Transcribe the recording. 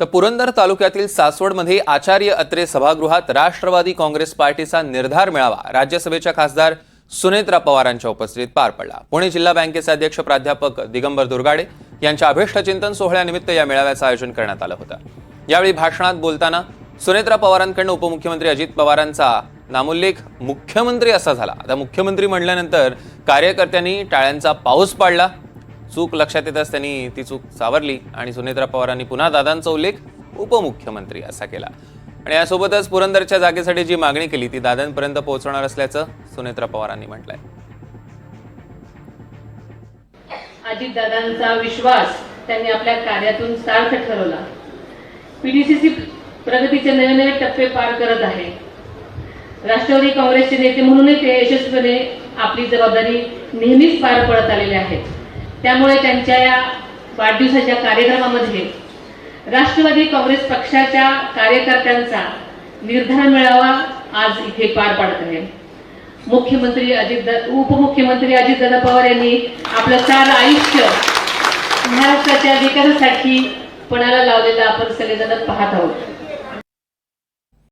तर पुरंदर तालुक्यातील सासवडमध्ये आचार्य अत्रे सभागृहात राष्ट्रवादी काँग्रेस पार्टीचा निर्धार मेळावा राज्यसभेच्या खासदार सुनेत्रा पवारांच्या उपस्थितीत पार पडला. पुणे जिल्हा बँकेचे अध्यक्ष प्राध्यापक दिगंबर दुर्गाडे यांच्या अभिष्टचिंतन सोहळ्यानिमित्त या मेळाव्याचं आयोजन करण्यात आलं होतं. यावेळी भाषणात बोलताना सुनेत्रा पवारांकडनं उपमुख्यमंत्री अजित पवारांचा नामोल्लेख मुख्यमंत्री असा झाला. आता मुख्यमंत्री म्हणल्यानंतर कार्यकर्त्यांनी टाळ्यांचा पाऊस पाडला. चूक लक्षात येताच त्यांनी ती चूक सावरली आणि सुनेत्रा पवारांनी पुन्हा दादांचा उल्लेख उपमुख्यमंत्री असा केला. आणि यासोबतच पुरंदरच्या जागेसाठी जी मागणी केली ती दादांपर्यंत पोहोचणार असल्याचं सुनेत्रा पवारांनी म्हटलंय. अजितदादांचा विश्वास त्यांनी आपल्या कार्यातून सार्थ ठरवला. पीडीसीसी प्रगतीचे नवे नवे टप्पे पार करत आहे. राष्ट्रवादी काँग्रेसचे नेते म्हणूनही ते यशस्वीपणे आपली जबाबदारी नेहमीच पार पडत आलेले आहेत. त्यामुळे त्यांच्या या वाढदिवसाच्या कार्यक्रमामध्ये राष्ट्रवादी काँग्रेस पक्षाच्या कार्यकर्त्यांचा निर्धार मेळावा आज इथे पार पाडत आहे. मुख्यमंत्री अजित उपमुख्यमंत्री अजितदादा पवार यांनी आपलं सार आयुष्य महाराष्ट्राच्या विकासासाठी पणाला लावलेला आपण सगळेजण पाहत आहोत.